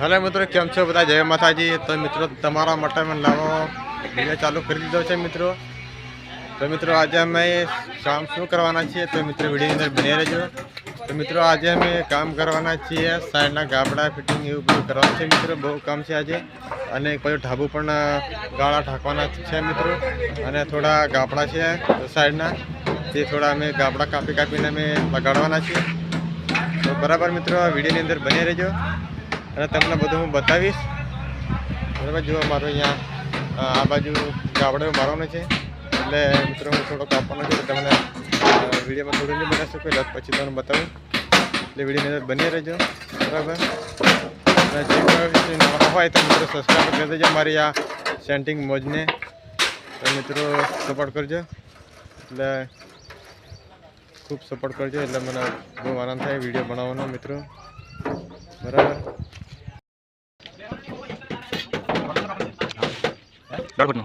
Hello મિત્રો, કેમ છો બધા? જય માતાજી. તો મિત્રો, તમારા માટે મેં લાવો વીડિયો ચાલુ કરી દીધો છે મિત્રો. તો મિત્રો, આજે અમે કામ શું કરવાના છીએ તો મિત્રો, વિડીયોની અંદર બની રહેજો. તો મિત્રો, આજે અમે કામ કરવાના છીએ સાઈડના ગાબડા ફિટિંગ એવું બધું કરવાનું છે મિત્રો. બહુ કામ છે આજે. અને પછી ઢાબુ પણ ગાળા ઢાંકવાના છે મિત્રો. અને થોડા ગાબડા છે સાઈડના તે થોડા અમે ગાબડા કાપી કાપીને અમે લગાડવાના છીએ. તો બરાબર મિત્રો વિડીયોની અંદર બની રહેજો. અને તમને બધું હું બતાવીશ. બરાબર, જુઓ, મારો અહીંયા આ બાજુ ગાબડો મારવાનો છે. એટલે મિત્રો, હું થોડો કાપવાનો છે તમને વિડીયોમાં થોડું નહીં બનાવી શકું એટલે પછી તમને બતાવું. એટલે વિડીયોની અંદર બની રહેજો. બરાબર? અને જે નવા હોય તો મિત્રો સબસ્ક્રાઈબ કરી દેજો મારી આ સેન્ટિંગ મોજને. તો મિત્રો સપોર્ટ કરજો. એટલે ખૂબ સપોર્ટ કરજો, એટલે મને બહુ આનંદ થાય વીડિયો બનાવવાનો, મિત્રો. બરાબર? 干不呢？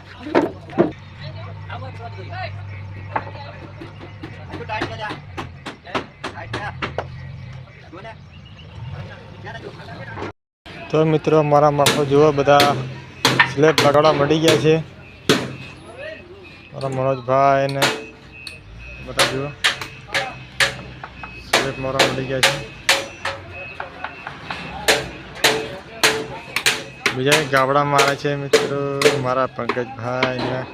તો મિત્રો, મારા માણસો જુઓ, બધા સ્લેબ લગાડવા મળી ગયા છે. મારા મનોજભાઈ ને બધા જુઓ. સ્લેબ મારા મળી ગયા છે. બીજા ગાબડા મારા છે મિત્રો, મારા પંકજભાઈ ને.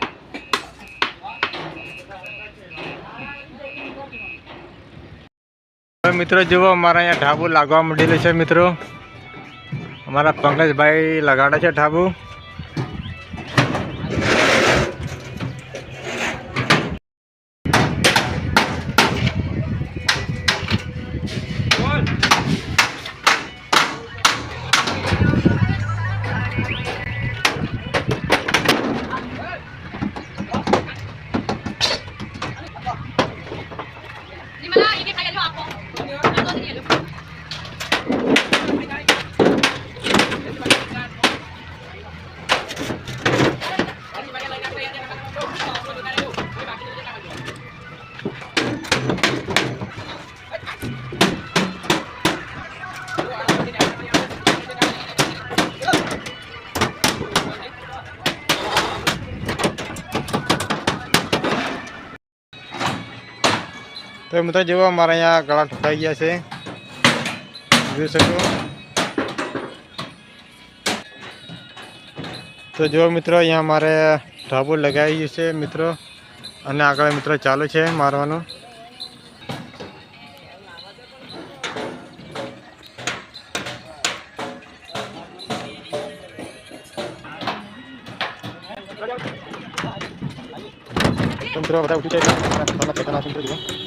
મિત્રો, જુઓ મારા અહીંયા ઢાબુ લાગવા માંડેલું છે મિત્રો. અમારા પંકજભાઈ લગાડે છે ઢાબુ. તો મિત્રો જુઓ, અમારા અહીંયા ગળા ઠોકાઈ ગયા છે. જોઈ શકો. તો જુઓ મિત્રો, અહીંયા અમારે ઢાબુ લગાવી ગયું છે મિત્રો. અને આગળ મિત્રો ચાલુ છે મારવાનું. મિત્રો, બધા ઉઠી જાય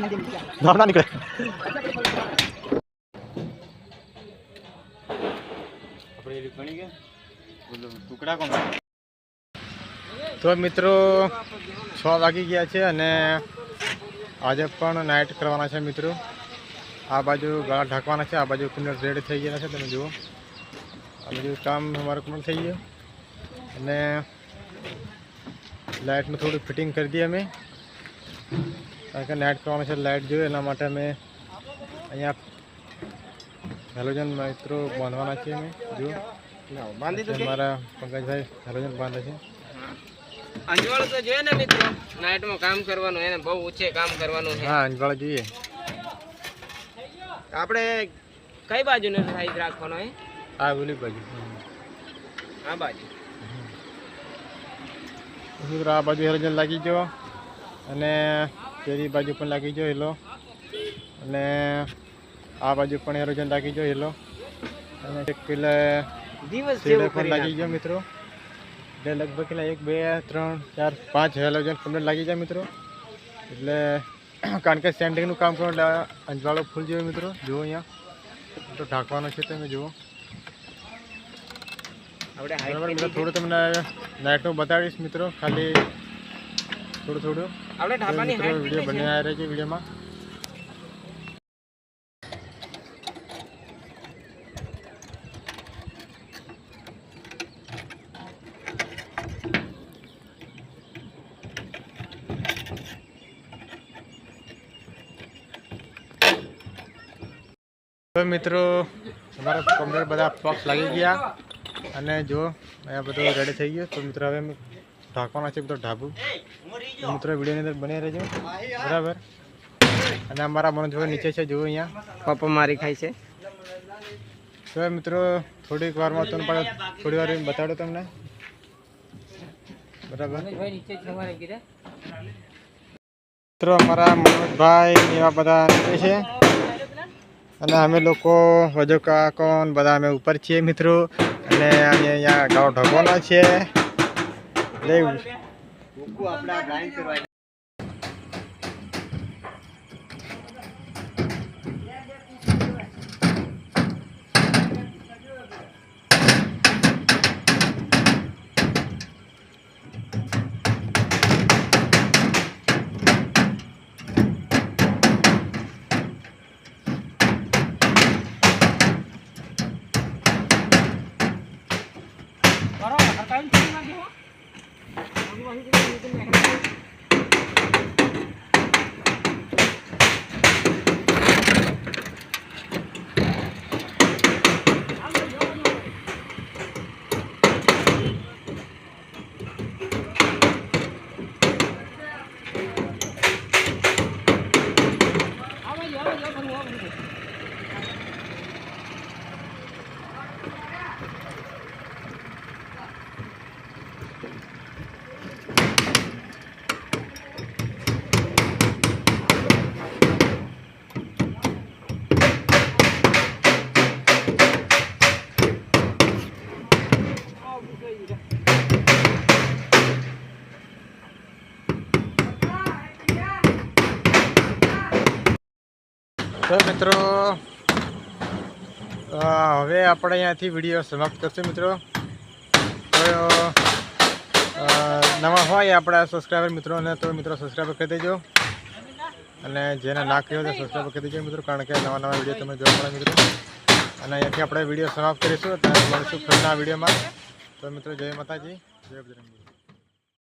ના ના નીકળે. તો મિત્રો છ વાગી ગયા છે અને આજે પણ નાઇટ કરવાના છે મિત્રો. આ બાજુ ગળા ઢાંકવાના છે આ બાજુ કુંડર રેડી થઈ ગયા છે તમે જુઓ. આ બાજુ કામ અમારું કમ્પ્લીટ થઈ ગયું. અને લાઇટનું થોડું ફિટિંગ કરી દઈએ અમે. કારણ કે લાઇટ કરવાનું છે લાઇટ જોઈએ એના માટે અમે અહીંયા હેલોજન મિત્રો બાંધવાના છીએ અમે જો બાંધી મારા પંકજભાઈ હેલોજન બાંધે છે. અંજવાળ તો જોઈએ ને મિત્રો નાઇટમાં કામ કરવાનું એને બહુ ઊંચે કામ કરવાનું છે. હા અંજવાળા જોઈએ. આપણે કઈ બાજુનો સાઈઝ રાખવાનો હે આ બોલી બાજુ. આ બાજુ. મિત્રો આ બાજુ હેલોજન લાગી ગયો. અને પેલી બાજુ પણ લાગી ગયો હેલો. અને આ બાજુ પણ એરોજન લાગી જોઈ હેલો. અને એક પેલા દિવસ પણ લાગી ગયો મિત્રો. એટલે લગભગ કેટલા એક બે ત્રણ ચાર પાંચ હેલોજન કમ્પ્લેટ લાગી જાય મિત્રો. એટલે કારણ કે સેન્ટિંગનું કામ કરો એટલે અંજવાળો ફૂલ જેવો મિત્રો. જુઓ અહીંયા. તો ઢાંકવાનો છે તમે જુઓ. આપણે થોડું તમને નાઇટનું બતાવીશ મિત્રો. ખાલી થોડું થોડું. આપણે ઢાબાની મિત્રો height વીડિયો બની છે? રહ્યા છે વિડિયોમાં. તો મિત્રો અમારા કમ્પ્લીટ બધા પક્ષ લાગી ગયા. અને જો અહીંયા બધું રેડી થઈ ગયું. તો મિત્રો હવે ઢાંકવાના છે બધો ઢાબુ. મિત્રો વિડીયોની અંદર બની રહેજો. બરાબર? અને અમારા મનોજભાઈ નીચે છે જુઓ અહીંયા. પપ્પા મારી ખાય છે. તો મિત્રો થોડીક વારમાં તમને પણ થોડી વાર બતાડો તમને. બરાબર? મિત્રો અમારા મનોજભાઈ એવા બધા નીચે છે. અને અમે લોકો વજો કાકોન બધા અમે ઉપર છીએ મિત્રો. અને અમે અહીંયા ગાળો ઢગવાનો છે એટલે તો Oh, look at that. મિત્રો. હવે આપણે અહીંયાથી વીડિયો સમાપ્ત કરશું મિત્રો. નવા હોય આપણા સબસ્ક્રાઈબર મિત્રોને તો મિત્રો સબસ્ક્રાઈબર કરી દેજો. અને જેને ના કર્યો તો સબસ્ક્રાઈબર કરી દેજો મિત્રો, કારણ કે નવા નવા વીડિયો તમે જોવા મળે મિત્રો. અને અહીંયાથી આપણે વીડિયો સમાપ્ત કરીશું. ત્યારે મળીશું ફરીના વિડીયોમાં. તો મિત્રો, જય માતાજી. જય બજરંગી